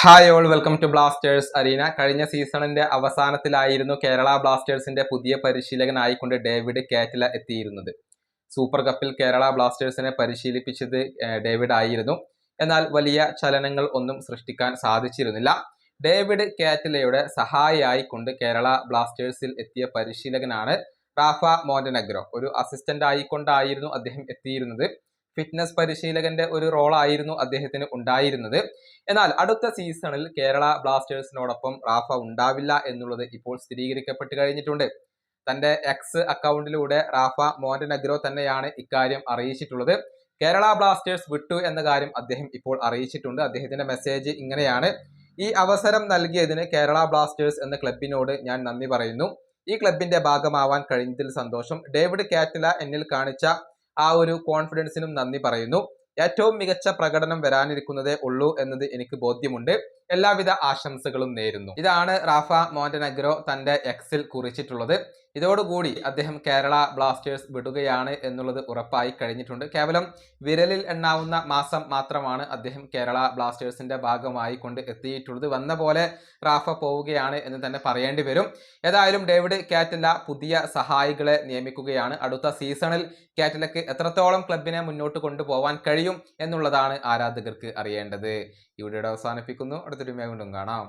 Hi all welcome to Blasters arena കഴിഞ്ഞ സീസണിന്റെ അവസാനത്തിലായിരുന്നു കേരള ബ്ലാസ്റ്റേഴ്സിന്റെ പുതിയ പരിശീലകനായിക്കൊണ്ട് ഡേവിഡ് കാറ്റില എത്തിയിരുന്നത്. സൂപ്പർ കപ്പിൽ കേരള ബ്ലാസ്റ്റേഴ്സിനെ പരിശീലിപ്പിച്ചത് ഡേവിഡ് ആയിരുന്നു. എന്നാൽ വലിയ ചലനങ്ങൾ ഒന്നും സൃഷ്ടിക്കാൻ സാധിച്ചിരുന്നില്ല. ഡേവിഡ് കാറ്റിലയുടെ സഹായിയായിക്കൊണ്ട് കേരള ബ്ലാസ്റ്റേഴ്സിൽ എത്തിയ പരിശീലകനാണ് റാഫ മോണ്ടനഗ്രോ ഒരു അസിസ്റ്റന്റ് ആയിക്കൊണ്ടായിരുന്നു അദ്ദേഹം എത്തിയിരുന്നത്. ഫിറ്റ്നസ് പരിശീലകന്റെ ഒരു റോളായിരുന്നു അദ്ദേഹത്തിന് ഉണ്ടായിരുന്നത്. എന്നാൽ അടുത്ത സീസണിൽ കേരള ബ്ലാസ്റ്റേഴ്സിനോടൊപ്പം റാഫ ഉണ്ടാവില്ല എന്നുള്ളത് ഇപ്പോൾ സ്ഥിരീകരിക്കപ്പെട്ട് കഴിഞ്ഞിട്ടുണ്ട്. തന്റെ എക്സ് അക്കൗണ്ടിലൂടെ റാഫ മോണ്ടനഗ്രോ തന്നെയാണ് ഇക്കാര്യം അറിയിച്ചിട്ടുള്ളത്. കേരള ബ്ലാസ്റ്റേഴ്സ് വിട്ടു എന്ന കാര്യം അദ്ദേഹം ഇപ്പോൾ അറിയിച്ചിട്ടുണ്ട്. അദ്ദേഹത്തിന്റെ മെസ്സേജ് ഇങ്ങനെയാണ്. ഈ അവസരം നൽകിയതിന് കേരള ബ്ലാസ്റ്റേഴ്സ് എന്ന ക്ലബിനോട് ഞാൻ നന്ദി പറയുന്നു. ഈ ക്ലബിന്റെ ഭാഗമാവാൻ കഴിഞ്ഞതിൽ സന്തോഷം. ഡേവിഡ് കാറ്റില എന്നിൽ കാണിച്ച ആ ഒരു കോൺഫിഡൻസിനും നന്ദി പറയുന്നു. ഏറ്റവും മികച്ച പ്രകടനം വരാനിരിക്കുന്നതേ ഉള്ളൂ എന്നത് എനിക്ക് ബോധ്യമുണ്ട്. എല്ലാവിധ ആശംസകളും നേരുന്നു. ഇതാണ് റാഫ മോണ്ടനഗ്രോ തന്റെ എക്സിൽ കുറിച്ചിട്ടുള്ളത്. ഇതോടുകൂടി അദ്ദേഹം കേരള ബ്ലാസ്റ്റേഴ്സ് വിടുകയാണ് എന്നുള്ളത് ഉറപ്പായി കഴിഞ്ഞിട്ടുണ്ട്. കേവലം വിരലിൽ എണ്ണാവുന്ന മാസം മാത്രമാണ് അദ്ദേഹം കേരള ബ്ലാസ്റ്റേഴ്സിന്റെ ഭാഗമായി കൊണ്ട് എത്തിയിട്ടുള്ളത്. വന്ന പോലെ റാഫ പോവുകയാണ് എന്ന് തന്നെ പറയേണ്ടി വരും. ഏതായാലും ഡേവിഡ് കാറ്റില പുതിയ സഹായികളെ നിയമിക്കുകയാണ്. അടുത്ത സീസണിൽ കാറ്റിലക്ക് എത്രത്തോളം ക്ലബിനെ മുന്നോട്ട് കൊണ്ടുപോകാൻ കഴിയും എന്നുള്ളതാണ് ആരാധകർക്ക് അറിയേണ്ടത്. ഇവിടെ അവസാനിപ്പിക്കുന്നു. അടുത്തൊരു വീണ്ടും കാണാം.